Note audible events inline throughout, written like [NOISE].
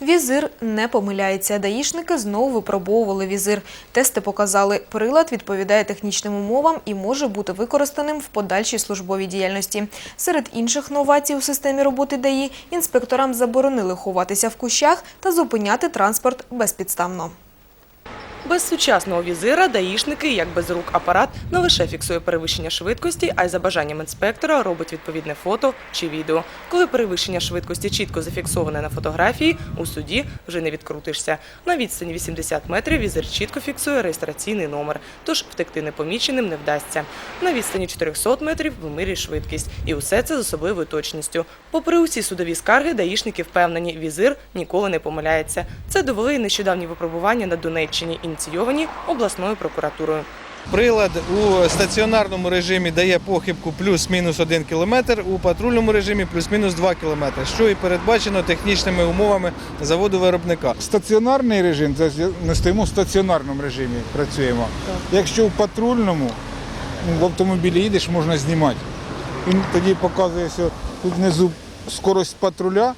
Візир не помиляється. Даїшники знову випробовували візир. Тести показали, прилад відповідає технічним умовам і може бути використаним в подальшій службовій діяльності. Серед інших новацій у системі роботи ДАІ інспекторам заборонили ховатися в кущах та зупиняти транспорт безпідставно. Без сучасного візира даїшники, як без рук апарат, не лише фіксує перевищення швидкості, а й за бажанням інспектора робить відповідне фото чи відео. Коли перевищення швидкості чітко зафіксоване на фотографії, у суді вже не відкрутишся. На відстані 80 метрів візир чітко фіксує реєстраційний номер, тож втекти непоміченим не вдасться. На відстані 400 метрів вимірює швидкість. І усе це з особливою точністю. Попри усі судові скарги, даїшники впевнені, візир ніколи не помиляється. Це довели нещодавні випробування на Донеччині, ініційовані обласною прокуратурою. Прилад у стаціонарному режимі дає похибку плюс-мінус 1 км, у патрульному режимі плюс-мінус 2 км, що і передбачено технічними умовами заводу виробника. Стаціонарний режим, це ми стоїмо в стаціонарному режимі, працюємо. Якщо в патрульному, ну, в автомобілі їдеш, можна знімати. Він тоді показує, що тут внизу скорость патруля,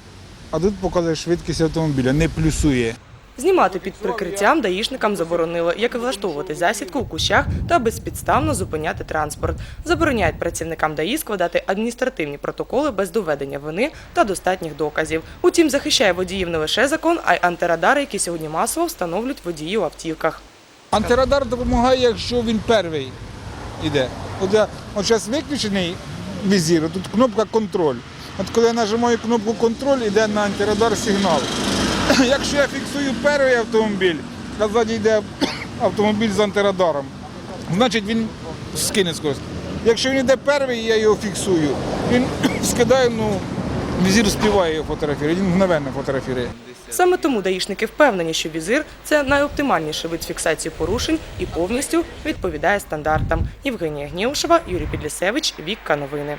а тут показує швидкість автомобіля, не плюсує. Знімати під прикриттям даїшникам заборонили, як і влаштовувати засідку у кущах та безпідставно зупиняти транспорт. Забороняють працівникам ДАІ складати адміністративні протоколи без доведення вини та достатніх доказів. Утім, захищає водіїв не лише закон, а й антирадари, які сьогодні масово встановлюють водії у автівках. Антирадар допомагає, якщо він перший йде. От зараз виключений візір, тут кнопка контроль. От коли я нажимаю кнопку контроль, йде на антирадар сигнал. [COUGHS] Якщо я фіксую перший автомобіль, а ззаді йде [COUGHS] автомобіль з антирадаром, значить він скине скорость. Якщо він йде перший, я його фіксую, він [COUGHS] скидає, ну, візір співає його фотографірує, він мгновенно фотографірує. Саме тому даїшники впевнені, що візир це найоптимальніший вид фіксації порушень і повністю відповідає стандартам. Євгенія Гнєушева, Юрій Підлісевич, Вікка Новини.